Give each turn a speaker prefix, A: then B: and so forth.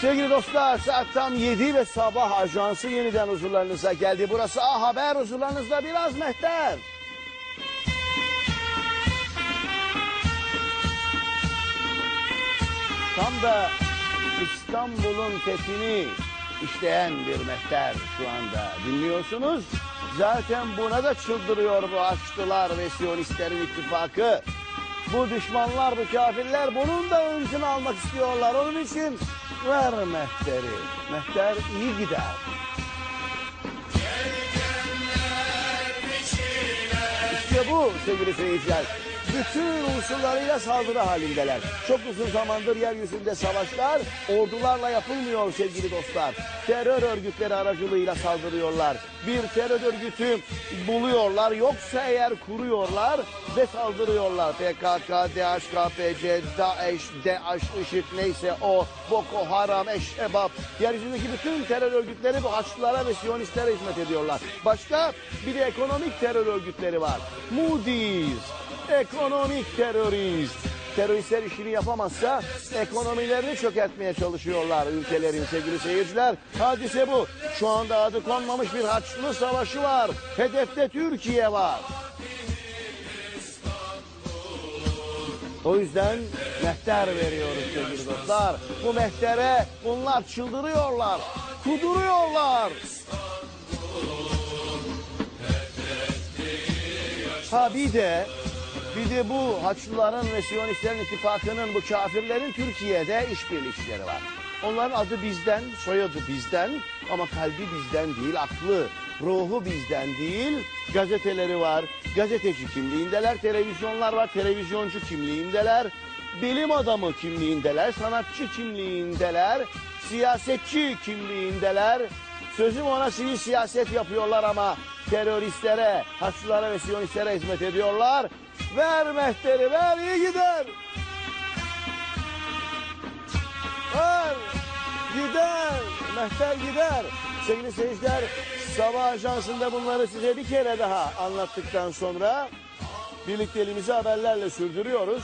A: Sevgili dostlar saat tam 7 ve sabah ajansı yeniden huzurlarınıza geldi. Burası A Haber huzurlarınızda biraz mehter. Tam da İstanbul'un fethini işleyen bir mehter şu anda dinliyorsunuz. Zaten buna da çıldırıyor bu Haçlılar ve Siyonistlerin ittifakı. Bu düşmanlar, bu kafirler bunun da öncünü almak istiyorlar. Onun için ver mehteri. Mehter iyi gider. İşte bu sevgili seyirciler. Bütün unsurlarıyla saldırı halindeler. Çok uzun zamandır yeryüzünde savaşlar ordularla yapılmıyor sevgili dostlar. Terör örgütleri aracılığıyla saldırıyorlar. Bir terör örgütü buluyorlar yoksa eğer kuruyorlar ve saldırıyorlar. PKK, DHKPC, DAEŞ, DAEŞ, IŞİD neyse o, Boko Haram, Eşşebab. Yeryüzündeki bütün terör örgütleri bu Haçlılara ve Siyonistlere hizmet ediyorlar. Başka bir de ekonomik terör örgütleri var. Moody's, ekonomik terörist. Teröristler işini yapamazsa ekonomilerini çökertmeye çalışıyorlar ülkelerin sevgili seyirciler. Hadise bu. Şu anda adı konmamış bir Haçlı savaşı var. Hedefte Türkiye var. O yüzden mehter veriyoruz sevgili dostlar. Bu mehtere bunlar çıldırıyorlar, kuduruyorlar. Ha bir de bir de bu Haçlıların ve Siyonistlerin ittifakının bu kafirlerin Türkiye'de işbirlikçileri var. Onların adı bizden, soyadı bizden ama kalbi bizden değil, aklı, ruhu bizden değil. Gazeteleri var, gazeteci kimliğindeler, televizyonlar var, televizyoncu kimliğindeler. Bilim adamı kimliğindeler, sanatçı kimliğindeler, siyasetçi kimliğindeler. Sözüm ona sivil siyaset yapıyorlar ama teröristlere, Haçlılara ve Siyonistlere hizmet ediyorlar. Ver mehteri, ver iyi gider. Ver, gider, mehter gider. Sevgili seyirciler, sabah ajansında bunları size bir kere daha anlattıktan sonra birlikteliğimizi haberlerle sürdürüyoruz.